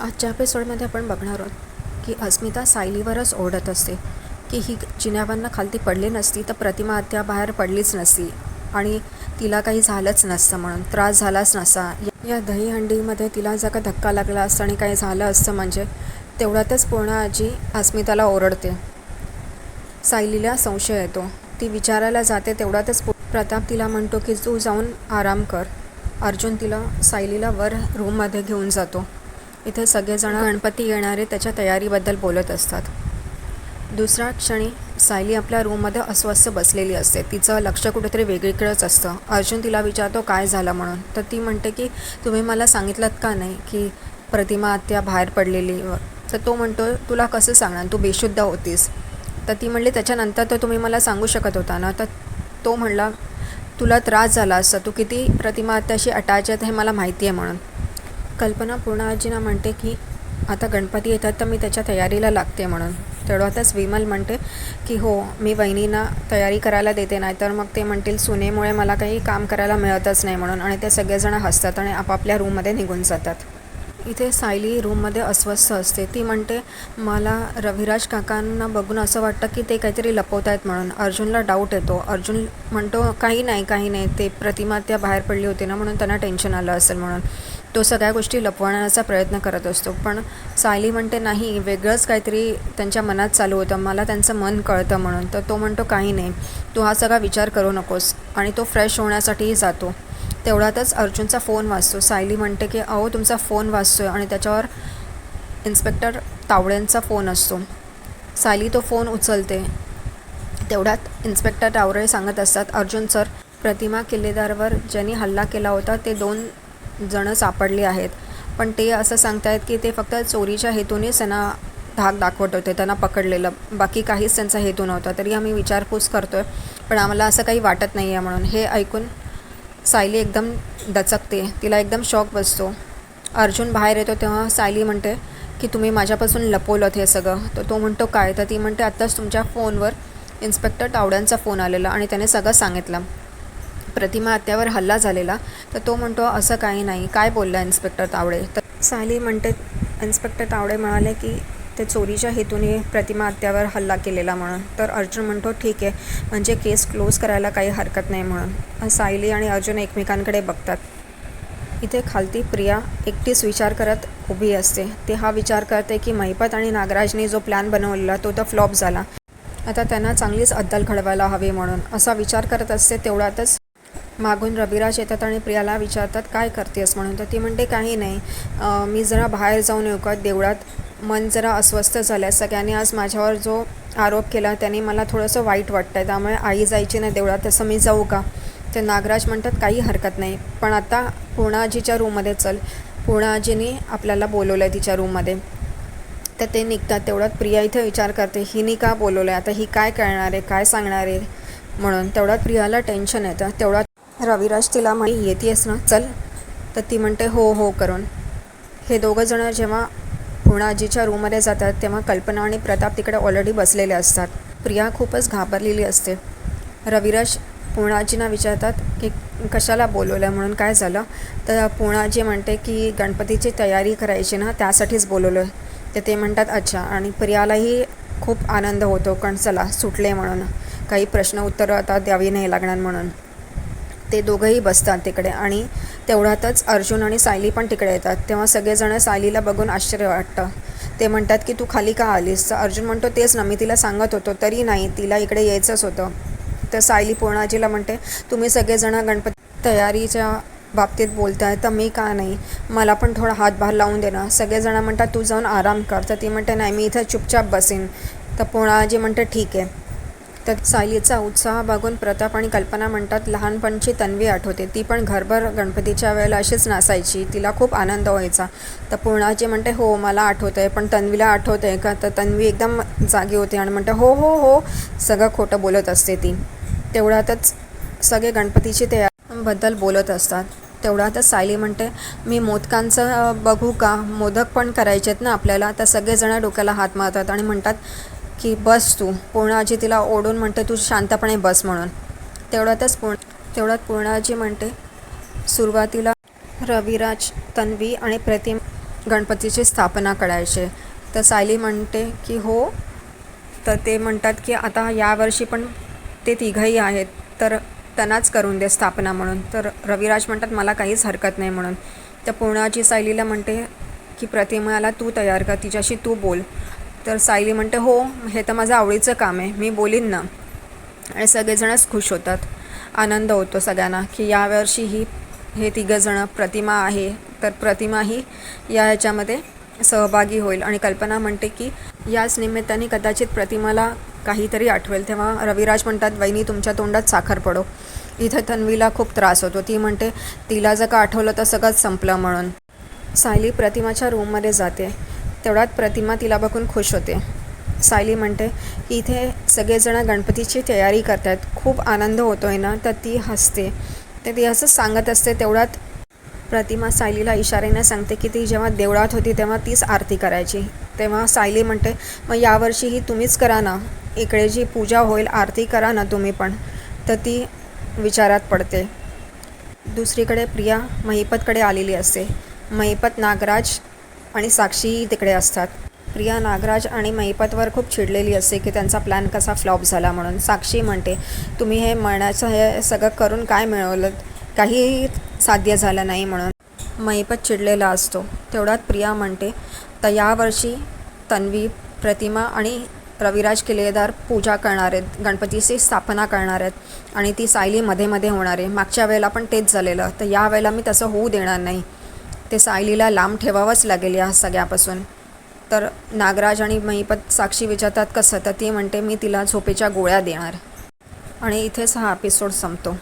आजच्या एपिसोडमध्ये आपण बघणार आहोत की अस्मिता सायलीवरच ओढत असते. की ही चिन्यावांना खालती पडली नसती तर प्रतिमा त्या बाहेर पडलीच नसती. आणि तिला काही झालंच नसतं म्हणून त्रास झालाच नसा या दहीहंडीमध्ये तिला जर का धक्का लागला असता आणि काही झालं असतं म्हणजे तेवढ्यातच पूर्ण आजी अस्मिताला ओरडते. सायलीला संशय येतो. ती विचारायला जाते तेवढ्यातच प्रताप तिला म्हणतो की तू जाऊन आराम कर. अर्जुन तिला सायलीला वर रूममध्ये घेऊन जातो. इथे सगळेजण गणपती येणारे त्याच्या तयारीबद्दल बोलत असतात. दुसऱ्या क्षणी सायली आपल्या रूममध्ये अस्वस्थ बसलेली असते. तिचं लक्ष कुठेतरी वेगळीकडेच असतं. अर्जुन तिला विचारतो काय झालं म्हणून? तर ती म्हणते की तुम्ही मला सांगितलं का नाही की प्रतिमा आत्या बाहेर पडलेली? तर तो म्हणतो तुला कसं सांगणार? तू बेशुद्ध होतीस. तर ती म्हणली त्याच्यानंतर तर तुम्ही मला सांगू शकत होता ना? तर तो म्हणला तुला त्रास झाला असता. तू किती प्रतिमा आत्याशी अटॅच आहेत हे मला माहिती आहे म्हणून. कल्पना पूर्णाजीना म्हणते की आता गणपती येतात तर मी त्याच्या तयारीला लागते म्हणून. तेवढ्यातच विमल म्हणते की हो मी वहिनींना तयारी करायला देते नाही तर मग ते म्हणतील सुनेमुळे मला काही काम करायला मिळतच नाही म्हणून आणि ते सगळेजण हसतात आणि आपापल्या रूममध्ये निघून जातात. इथे सायली रूममध्ये अस्वस्थ असते. ती म्हणते मला रविराज काकांना बघून असं वाटतं की ते काहीतरी लपवत आहेत म्हणून. अर्जुनला डाऊट येतो. अर्जुन म्हणतो काही नाही काही नाही. ते प्रतिमा त्या बाहेर पडली होती ना म्हणून त्यांना टेन्शन आलं असेल म्हणून. तो सगळ्या गोष्टी लपवण्याचा प्रयत्न करत असतो. पण सायली म्हणते नाही वेगळंच काहीतरी त्यांच्या मनात चालू होतं. मला त्यांचं मन कळतं म्हणून. तर तो म्हणतो काही नाही. तू हा सगळा विचार करू नकोस. आणि तो फ्रेश होण्यासाठीही जातो. तेवढ्यातच अर्जुनचा फोन वाचतो सायली म्हणते की अहो तुमचा फोन वाचतो आहे आणि त्याच्यावर इन्स्पेक्टर तावड्यांचा फोन असतो. सायली तो फोन उचलते. तेवढ्यात इन्स्पेक्टर तावडे सांगत असतात अर्जुन सर प्रतिमा किल्लेदारवर ज्यांनी हल्ला केला होता ते दोन जणं सापडली आहेत. पण ते असं सांगतायत की ते फक्त चोरीच्या हेतूनेच त्यांना धाक दाखवत होते त्यांना पकडलेलं. बाकी काहीच त्यांचा हेतू नव्हता. तरी आम्ही विचारपूस करतो आहे पण आम्हाला असं काही वाटत नाही आहे म्हणून. हे ऐकून सायली एकदम दचकते. तिला एकदम शॉक बसतो. अर्जुन बाहेर येतो तेव्हा सायली म्हणते की तुम्ही माझ्यापासून लपवलं हे सगळं. तर तो म्हणतो काय? तर ती म्हणते आत्ताच तुमच्या फोनवर इन्स्पेक्टर तावड्यांचा फोन आलेला आणि त्याने सगळं सांगितलं. प्रतिमा हत्यावर हल्ला झालेला तर तो म्हणतो असं काही नाही. काय बोलला इन्स्पेक्टर तावडे? तर सायली म्हणते इन्स्पेक्टर तावडे म्हणाले की ते चोरीच्या हेतूने प्रतिमा हत्यावर हल्ला केलेला म्हणून. तर अर्जुन म्हणतो ठीक आहे. म्हणजे केस क्लोज करायला काही हरकत नाही म्हणून. सायली आणि अर्जुन एकमेकांकडे बघतात. इथे खालती प्रिया एकटीच विचार करत उभी असते. ते हा विचार करते की महिपत आणि नागराजने जो प्लॅन बनवलेला तो तर फ्लॉप झाला. आता त्यांना चांगलीच अद्दल घडवायला हवी म्हणून. असा विचार करत असते तेवढ्यातच मागून रविराज येतात आणि प्रियाला विचारतात काय करतेस? म्हणून. तर ती म्हणते काही नाही. मी जरा बाहेर जाऊन येऊ का? देवळात मन जरा अस्वस्थ झालं आहे सगळ्यांनी आज माझ्यावर जो आरोप केला त्याने मला थोडंसं वाईट वाटतं आहे त्यामुळे आई जायची नाही देवळात तसं मी जाऊ का? ते नागराज म्हणतात काही हरकत नाही. पण आता पूर्णाजीच्या रूममध्ये चल. पूर्णाजीने आपल्याला बोलवलं आहे तिच्या रूममध्ये. तर ते निघतात तेवढ्यात प्रिया इथे विचार करते हिने का बोलवलं आहे आता ही काय करणार आहे? काय सांगणार आहे? म्हणून तेवढ्यात प्रियाला टेन्शन येतं. तेवढ्यात रविराज तिला म्हणे येतेस ना चल. तर ती म्हणते हो हो करून. हे दोघं जण जेव्हा पुणाजीच्या रूममध्ये जातात तेव्हा कल्पना आणि प्रताप तिकडे ऑलरेडी बसलेले असतात. प्रिया खूपच घाबरलेली असते. रविराज पुणाजींना विचारतात की कशाला बोलवलं आहे म्हणून काय झालं? तर पुणाजी म्हणते की गणपतीची तयारी करायची ना त्यासाठीच बोलवलं आहे तर ते म्हणतात अच्छा. आणि प्रियालाही खूप आनंद होतो कारण चला सुटले म्हणून. काही प्रश्न उत्तरं आता द्यावी नाही लागणार म्हणून. ते दोघंही बसतात तिकडे आणि तेवढ्यातच अर्जुन आणि सायली पण तिकडे येतात. तेव्हा सगळेजण सायलीला बघून आश्चर्य वाटतं. ते म्हणतात की तू खाली का आलीस? तर अर्जुन म्हणतो तेच ना मी तिला सांगत होतो तरी नाही तिला इकडे यायचंच होतं. तर सायली पूर्णाजीला म्हणते तुम्ही सगळेजण गणपती तयारीच्या बाबतीत बोलताय तर मी का नाही? मला पण थोडा हातभार लावून देणं सगळेजण म्हणतात तू जाऊन आराम कर. तर ती म्हणते नाही मी इथं चुपचाप बसेन. तर पूर्णाजी म्हणते ठीक आहे. तर सायलीचा उत्साह बघून प्रताप आणि कल्पना म्हणतात लहानपणची तन्वी आठवते. ती पण घरभर गणपतीच्या वेळेला अशीच नासायची तिला खूप आनंद व्हायचा. तर पूर्णाजी म्हणते हो मला आठवतं आहे पण तन्वीला आठवतं आहे का? तर तन्वी एकदम जागी होते आणि म्हणते हो हो हो. सगळं खोटं बोलत असते ती. तेवढ्यातच सगळे गणपतीची तयारीबद्दल बोलत असतात. तेवढ्यातच सायली म्हणते मी मोदकांचं बघू का? मोदक पण करायचे आहेत ना आपल्याला? तर सगळेजण डोक्याला हात मारतात आणि म्हणतात की बस तू. पूर्णाजी तिला ओढून म्हणते तू शांतपणे बस म्हणून. तेवढ्यातच पूर्ण तेवढ्यात पूर्णाजी म्हणते सुरुवातीला रविराज तन्वी आणि प्रतिम गणपतीची स्थापना करायचे. तर सायली म्हणते की हो. तर ते म्हणतात की आता यावर्षी पण ते तिघंही आहेत तर त्यांनाच करून दे स्थापना म्हणून. तर रविराज म्हणतात मला काहीच हरकत नाही म्हणून. तर पूर्णाची सायलीला म्हणते की प्रतिमाला तू तयार कर तिच्याशी तू बोल. तर सायली म्हणते हो हे तर माझं आवडीचं काम आहे. मी बोलीन ना. आणि सगळेजणच खुश होतात. आनंद होतो सगळ्यांना की यावर्षी ही हे तिघंजणं प्रतिमा आहे. तर प्रतिमा ही या ह्याच्यामध्ये सहभागी होईल. आणि कल्पना म्हणते की याच निमित्ताने कदाचित प्रतिमाला काहीतरी आठवेल. तेव्हा रविराज म्हणतात वहिनी तुमच्या तोंडात साखर पडो. इथं तन्वीला खूप त्रास होतो. ती म्हणते तिला जर का आठवलं तर सगळंच संपलं म्हणून. सायली प्रतिमाच्या रूममध्ये जाते. तेवढ्यात प्रतिमा तिला बघून खुश होते. सायली म्हणते की इथे सगळेजण गणपतीची तयारी करत आहेत खूप आनंद होतो आहे ना? तर ती हसते. तर ती असंच सांगत असते तेवढ्यात प्रतिमा सायलीला इशाऱ्याने सांगते की ती जेव्हा देवळात होती तेव्हा तीच आरती करायची. तेव्हा सायली म्हणते मग यावर्षीही तुम्हीच करा ना? इकडे जी पूजा होईल आरती करा ना तुम्ही पण. तर ती विचारात पडते. दुसरीकडे प्रिया महिपतकडे आलेली असते. महिपत नागराज आणि साक्षी तिकडे असतात. प्रिया नागराज आणि महिपतवर खूप चिडलेली असते की त्यांचा प्लॅन कसा फ्लॉप झाला म्हणून. साक्षी म्हणते तुम्ही हे म्हणण्याचं हे सगळं करून काय मिळवलं? काहीही साध्य झालं नाही म्हणून. महिपत चिडलेला असतो. तेवढ्यात प्रिया म्हणते तर यावर्षी तन्वी प्रतिमा आणि रविराज किल्लेदार पूजा करणार आहेत. गणपतीची स्थापना करणार आहेत आणि ती सायली मध्ये मध्ये होणार आहे. मागच्या वेळेला पण तेच झालेलं. तर या वेळेला मी तसं होऊ देणार नाही. ते सायलीला लांब ठेवावंच लागेल या सगळ्यापासून. तर नागराज आणि महिपत साक्षी विचारतात कसं? तर ती म्हणते मी तिला झोपेच्या गोळ्या देणार. आणि इथेच हा एपिसोड संपतो.